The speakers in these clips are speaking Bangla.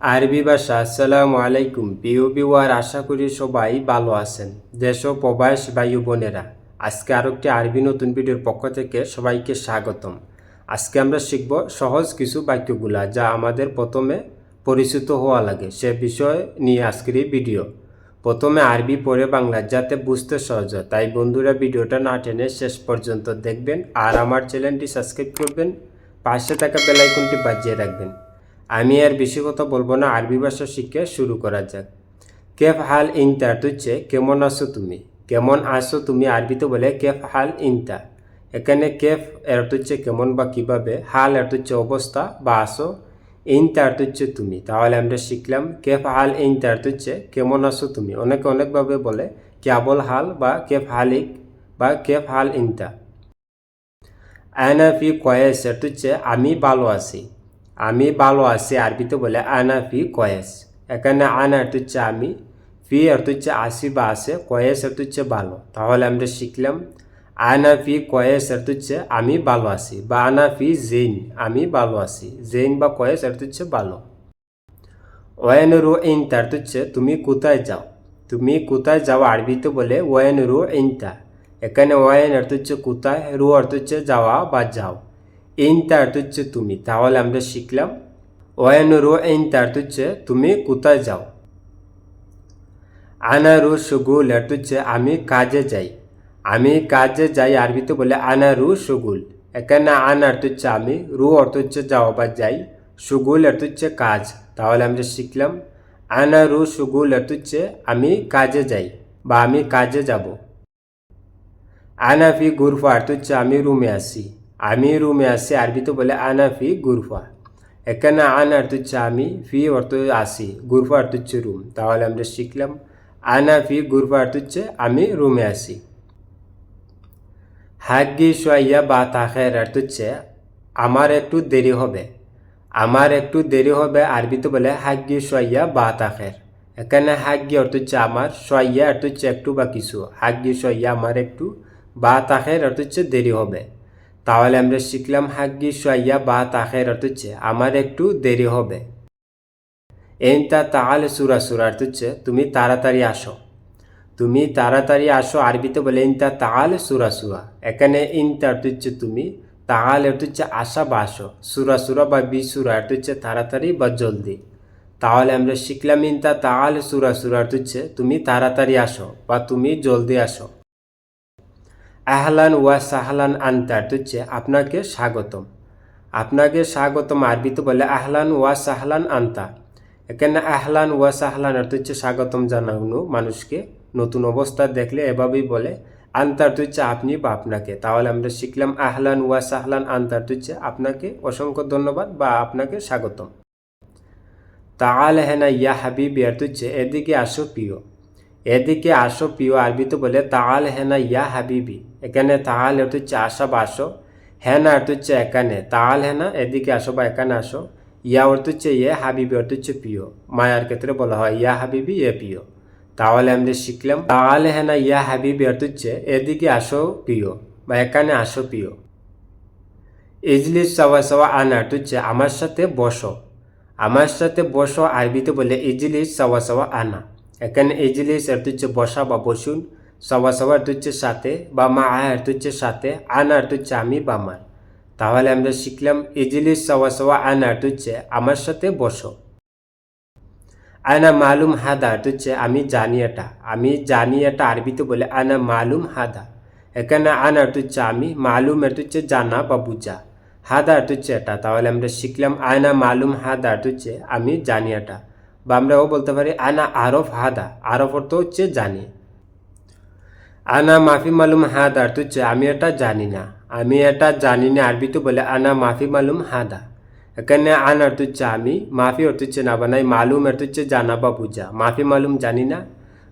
আরবি ভাষা, আসসালামু আলাইকুম। প্রিয় বিওয়ার আশা করি সবাই ভালো আছেন, দেশ ও প্রবাস বায়ু বোনেরা। আজকে আরও একটি আরবি নতুন ভিডিওর পক্ষ থেকে সবাইকে স্বাগতম। আজকে আমরা শিখব সহজ কিছু বাক্যগুলা যা আমাদের প্রথমে পরিচিত হওয়া লাগে সে বিষয় নিয়ে আজকের এই ভিডিও। প্রথমে আরবি পরে বাংলা যাতে বুঝতে সহজ হয়। তাই বন্ধুরা, ভিডিওটা না টেনে শেষ পর্যন্ত দেখবেন আর আমার চ্যানেলটি সাবস্ক্রাইব করবেন, পাশে থাকা বেলাইকনটি বাজিয়ে রাখবেন। আমি আর বেশি কথা বলব না, আরবি ভাষা শিখে শুরু করা যাক। কেফ হাল ইনতা হচ্ছে কেমন আছো তুমি? কেমন আছো তুমি আরবিতে বলে কেফ হাল ইনতা? এখানে কেফ এর হচ্ছে কেমন বা কীভাবে, হাল এর হচ্ছে অবস্থা বা আসো ইনতা হচ্ছে তুমি, তাহলে আমরা শিখলাম কেফ হাল ইনতা হচ্ছে কেমন আছো তুমি। অনেকে অনেকভাবে বলে কেবল হাল বা কেফ হালিক বা কেফ হাল ইনতা। আনাফি কয়েস এর হচ্ছে আমি ভালো আছি। আমি ভালো আছি আরবিতে বলে আনা ফি কয়েস এখানে আনা অর্থ হচ্ছে আমি ফি অর্থ হচ্ছে আসি বা আসে কয়েস অর্থ হচ্ছে ভালো তাহলে আমরা শিখলাম আনাফি কয়েস অর্থ হচ্ছে আমি ভালো আছি বা আনা ফি জেন আমি ভালো আছি জেইন বা কয়েস অর্থ হচ্ছে ভালো ওয়েন রো ইনতা অর্থ হচ্ছে তুমি কোথায় যাও তুমি কোথায় যাও আরবিতে বলে ওয়েন রো ইনতা এখানে ওয়েন অর্থ হচ্ছে কোথায় রু অর্থ হচ্ছে যাওয়া বা যাও ইনতা অর্থ তুমি, তাহলে আমরা শিখলাম। ওয়েন রো ইনতা অর্থ তুমি, কোথায় যাও? আনা রু সুগুল অর্থ আমি কাজে যাই। আমি কাজে যাই আরবিতে বলে আনা রু সুগুল। এখানে আনা অর্থ হচ্ছে আমি, রু অর্থ হচ্ছে যাওয়া বা যাই, সুগুল অর্থ হচ্ছে কাজ। তাহলে আমরা শিখলাম আনা রু সুগুল অর্থ আমি কাজে যাই বা আমি কাজে যাব। আনাফি গুরফা অর্থ আমি রুমে আসি। আমি রুমে আসি আরবিতে বলে আনা ফি গুরফা এখানে আন অর্থ হচ্ছে আমি ফি অর্থ আসি গুরফা অর্থ হচ্ছে রুম তাহলে আমরা শিখলাম আনা ফি গুরফা অর্থ হচ্ছে আমি রুমে আসি হাগ্গি সোয়াইয়া বা তাখের অর্থ হচ্ছে আমার একটু দেরি হবে আমার একটু দেরি হবে আরবিতে বলে হাগ্গি সোয়াইয়া বা তাখের এখানে হাগ্গি অর্থ হচ্ছে আমার সোয়াইয়া অর্থ হচ্ছে একটু বা কিছু হাগ্গি সোয়াইয়া আমার একটু বা তাখের অর্থ হচ্ছে দেরি হবে তাহলে আমরা শিখলাম হাগ্গি সোয়াইয়া বা তাখের অর্থ হচ্ছে আমার একটু দেরি হবে। এনতা তাহলে সুরা সুরা অর্থ হচ্ছে তুমি তাড়াতাড়ি আসো। তুমি তাড়াতাড়ি আসো আরবিতে বলে ইনতা তাহলে সুরা সুরা। এখানে ইনতা অর্থ হচ্ছে তুমি, তাহলে অর্থ হচ্ছে আসা বা আসো। সুরা সুরা বা বিসুরা অর্থ হচ্ছে তাড়াতাড়ি বা জলদি। তাহলে আমরা শিখলাম ইনতা তাহলে সুরা সুরা অর্থ হচ্ছে তুমি তাড়াতাড়ি আসো বা তুমি জলদি আসো। আহলান ওয়া সাহলান আন্তার হচ্ছে আপনাকে স্বাগতম। আপনাকে স্বাগতম আরবিতে বলে আহলান ওয়া সাহলান আন্তা। এখানে আহলান ওয়া সাহলান অর্থ হচ্ছে স্বাগতম জানানো মানুষকে, নতুন অবস্থা দেখলে এভাবেই বলে আন্তার হচ্ছে আপনি বা আপনাকে। তাহলে আমরা শিখলাম আহলান ওয়া সাহলান আন্তার হচ্ছে আপনাকে অসংখ্য ধন্যবাদ বা আপনাকে স্বাগতম। তাহলে হেনা ইয়া হাবিবি, অর্থ হচ্ছে এদিকে আসো প্রিয়। এদিকে আসো প্রিয় আরবিতে বলে তাহলে হেনা ইয়া হাবিবি। এখানে তাহলে অর্থ হচ্ছে আসা বা আসো, হেনা অর্থ হচ্ছে এখানে তাহলে হেনা এদিকে আসো বা এখানে আসো, ইয়া অর্থ হচ্ছে ইয়ে হাবিবি অর্থ হচ্ছে প্রিয়। মায়ার ক্ষেত্রে বলা হয়, ইয়া হাবিবি এ প্রিয়। তাহলে আমরা শিখলাম তাহলে হ্যাঁ না ইয়া হাবিবি অর্থ হচ্ছে, এদিকে আসো প্রিয় বা এখানে আসো প্রিয়। ইজলিস সাওয়া সাওয়া আনা অর্থ হচ্ছে, আমার সাথে বসো। আমার সাথে বসো আরবিতে বলে, ইজলিস সাওয়া সাওয়া আনা। এখানে ইজলিস অর্থ হচ্ছে বসা বা বসুন সাওয়া অর্থ হচ্ছে সাথে বা মা আয় অর্থ হচ্ছে সাথে আনা অর্থ হচ্ছে আমি বা আমার তাহলে আমরা শিখলাম ইজলিস সাওয়া সাওয়া আনা অর্থ হচ্ছে আমার সাথে বসো। আনা মালুম হাদা হচ্ছে আমি জানি এটা আমি জানি এটা আরবিতে বলে, আনা মালুম হাদা। এখানে আনা হচ্ছে আমি মালুম এটা হচ্ছে জানা বা বুঝা। হাদা হচ্ছে এটা। তাহলে আমরা শিখলাম আয়না মালুম হাদা হচ্ছে আমি জানি এটা বা আমরাও বলতে পারি, আনা আরফ হাদা আরফ অর্থ হচ্ছে জানি। আনা মাফি মালুম হাদা এটা হচ্ছে, আমি এটা জানি না আমি এটা জানি না আরবিতে বলে, আনা মাফি মালুম হাদা এখানে আন অর্থ হচ্ছে, আমি মাফি অর্থ হচ্ছে, না বানাই মালুম অর্থ হচ্ছে, জানা বা বুঝা মাফি মালুম জানি না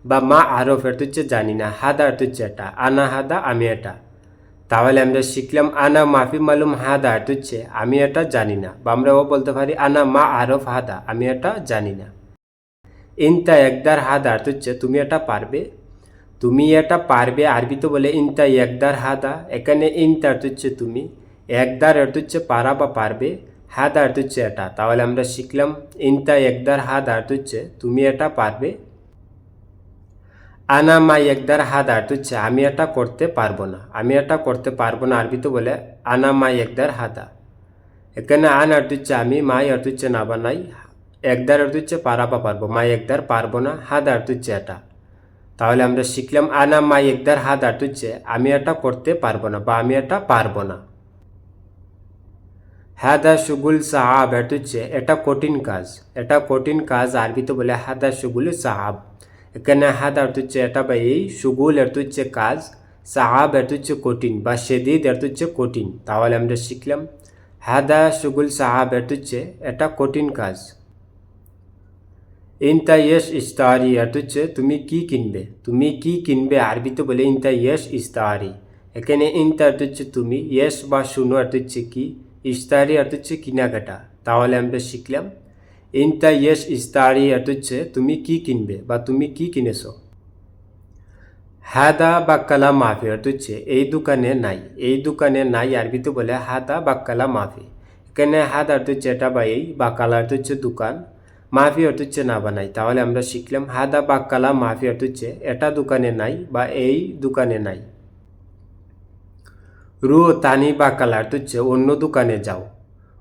বা মা আরফ অর্থ হচ্ছে, জানি না হাদা অর্থ হচ্ছে, এটা আনা হাদা আমি এটা তাহলে আমরা শিখলাম, আনা মাফি মালুম হাদা অর্থ হচ্ছে, আমি এটা জানি না বা আমরাও বলতে পারি, আনা মা আরফ হাদা আমি এটা জানি না ইনতা একদার হাদা অর্থ হচ্ছে তুমি এটা পারবে। তুমি এটা পারবে আরবিতে বলে ইনতা একদার হাদা। এখানে ইনতা অর্থ হচ্ছে তুমি। একদার অর্থ হচ্ছে পারা বা পারবে। হাত আর হচ্ছে এটা। তাহলে আমরা শিখলাম ইনতা একদার হাত আর হচ্ছে তুমি এটা পারবে। আনা মাই একদার হাত আর হচ্ছে আমি এটা করতে পারব না। আমি এটা করতে পারব না। আরবিতে বলে আনা মাই একদার হাদা। এখানে আন আর হচ্ছে আমি মাই আর হচ্ছে না বানাই একদার অর্থ হচ্ছে পারাবা পারব, মাই একদার পারব না হাত আর হচ্ছে এটা। তাহলে আমরা শিখলাম, আনা মাই একদার হাত আর হচ্ছে আমি এটা করতে পারব না বা আমি এটা পারব না। হাদা সুগুল সাহাব এটা হচ্ছে এটা কঠিন কাজ, এটা কঠিন কাজ আরবিতে বলে হাদা সুগুল সাহাব। এখানে হাদা অর্থ হচ্ছে এটা বা এই, সুগুল অর্থ হচ্ছে কাজ, সাহাব অর্থ হচ্ছে কঠিন বা সেদিদ অর্থ হচ্ছে কঠিন। তাহলে আমরা শিখলাম, হাদা সুগুল সাহাব অর্থ হচ্ছে এটা কঠিন কাজ। ইনতা ইয়েস ইস্তারি অর্থ হচ্ছে তুমি কি কিনবে তুমি কি কিনবে আরবিতে বলে ইনতা ইয়েস ইস্তারি এখানে ইনতা অর্থ হচ্ছে তুমি ইয়েস বা শুনো অর্থ হচ্ছে কি ইস্তারি অর্থ হচ্ছে কেনাকাটা তাহলে আমরা শিখলাম ইনতা ইয়েস ইস্তারি অর্থ হচ্ছে তুমি কি কিনবে বা তুমি কি কিনেছো হাদা বাক্কালা মাফি অর্থ হচ্ছে এই দোকানে নাই এই দোকানে নাই আরবিতে বলে হাদা বাক্কালা মাফি এখানে হাদ অর্থ হচ্ছে এটা বা এই বাকালা অর্থ হচ্ছে দোকান মাফি অর্থ না বানাই। তাহলে আমরা শিখলাম, হাদা বাক্কালা মাফি অর্থ হচ্ছে এটা দোকানে নাই বা এই দোকানে নাই। রু তানি অর্থ হচ্ছে অন্য দোকানে যাও।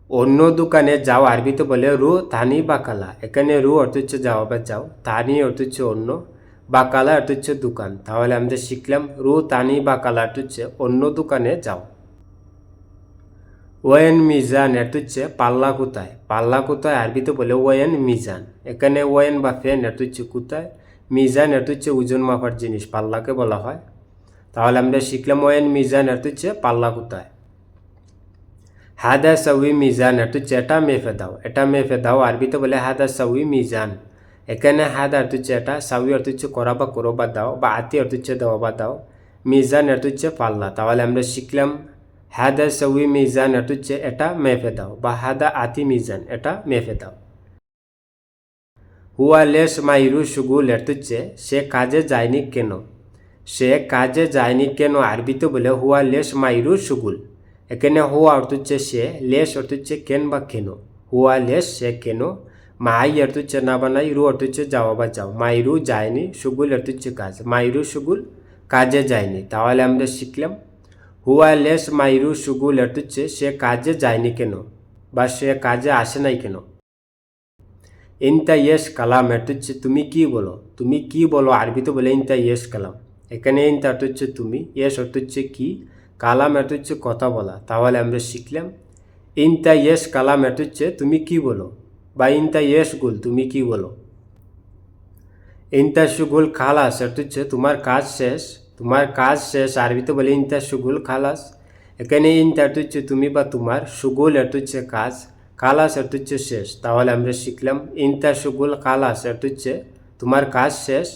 অন্য দোকানে যাও আরবিতে বলে রু তানি বাকালা এখানে রু অর্থ হচ্ছে যাও বা যাও। তানি অর্থ অন্য বাকালা অর্থ দোকান। তাহলে আমরা শিখলাম, রু তানি বাকালা হচ্ছে অন্য দোকানে যাও। ওয়েন মিজান এর হচ্ছে পাল্লা কোথায় পাল্লা কোথায় আরবিতে বলে ওয়েন মিজান। এখানে ওয়েন বা ফেন এর হচ্ছে কোথায় মিজান এর হচ্ছে ওজন মাপার জিনিস পাল্লাকে বলা হয়। তাহলে আমরা শিখলাম ওয়েন মিজান এর হচ্ছে পাল্লা কোথায় হাদা সউই মিজান এর হচ্ছে এটা মেফে দাও এটা মেফে দাও আরবিতে বলে হাদা সউই মিজান। এখানে হাদা অর্থ হচ্ছে এটা সাউই অর্থ হচ্ছে করা বা করো বা দাও, বা আতি অর্থ হচ্ছে দেওয়া বা দাও। মিজান অর্থ হচ্ছে পাল্লা। তাহলে আমরা শিখলাম হাদা সউই মিজান অর্থ হচ্ছে এটা মেফে দাও, বা হাদা আতি মিজান এটা মেফে দাও। হুয়া লেস মাইরু সুগুল হচ্ছে সে কাজে যায়নি কেন? সে কাজে যায়নি কেন আরবিতে বলে হুয়া লেস মাইরু সুগুল এখানে হুয়া অর্থ হচ্ছে সে লেস অর্থ হচ্ছে কেন বা কেন? হুয়া লেস সে কেন? মাই অর্থ হচ্ছে না বানাই রু অর্থ হচ্ছে যাওয়া বা যাও। মাইরু যায়নি সুগুল অর্থ হচ্ছে কাজ। মাইরু সুগুল কাজে যায়নি। তাহলে আমরা শিখলাম হুয়া লেস মাইরু সুগুল অর্থ হচ্ছে সে কাজে যায়নি কেন? বা সে কাজে আসে নাই কেন? ইনতা ইয়েস কালাম এটুচ্ছে তুমি কি বলো? তুমি কি বলো আরবিতে বলে ইনতা ইয়েস কালাম? এখানে ইনতা হচ্ছে তুমি, ইয়েস হচ্ছে কি? কালাম হচ্ছে কথা বলা। তাহলে আমরা শিখলাম। ইনতা ইয়েস কালাম হচ্ছে তুমি কি বলো? বা ইনতা ইয়েস গুল তুমি কি বলো? ইনতা সুগুল খালাস হচ্ছে তোমার কাজ শেষ। তোমার কাজ শেষ আরবিতে বলে ইনতা সুগুল খালাস। এখানে ইনতা অর্থ হচ্ছে তুমি বা তোমার, সুগুল অর্থ হচ্ছে কাজ অর্থ হচ্ছে শেষ। তাহলে আমরা শিখলাম ইনতা সুগুল কালাস অর্থ হচ্ছে তোমার কাজ শেষ।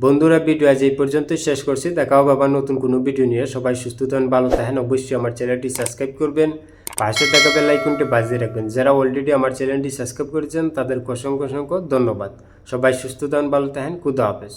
বন্ধুরা ভিডিও আজ এই পর্যন্ত শেষ করছি। দেখাও বাবা নতুন কোনো ভিডিও নিয়ে। সবাই সুস্থ থাকেন, ভালো থাকেন। অবশ্যই আমার চ্যানেলটি সাবস্ক্রাইব করবেন। পাশে থাকা বেল আইকনটি বাজিয়ে রাখবেন। যারা অলরেডি আমার চ্যানেলটি সাবস্ক্রাইব করেছেন তাদের অসংখ্য অসংখ্য ধন্যবাদ। সবাই সুস্থ থাকেন, ভালো থাকেন। খুদা হাফেজ।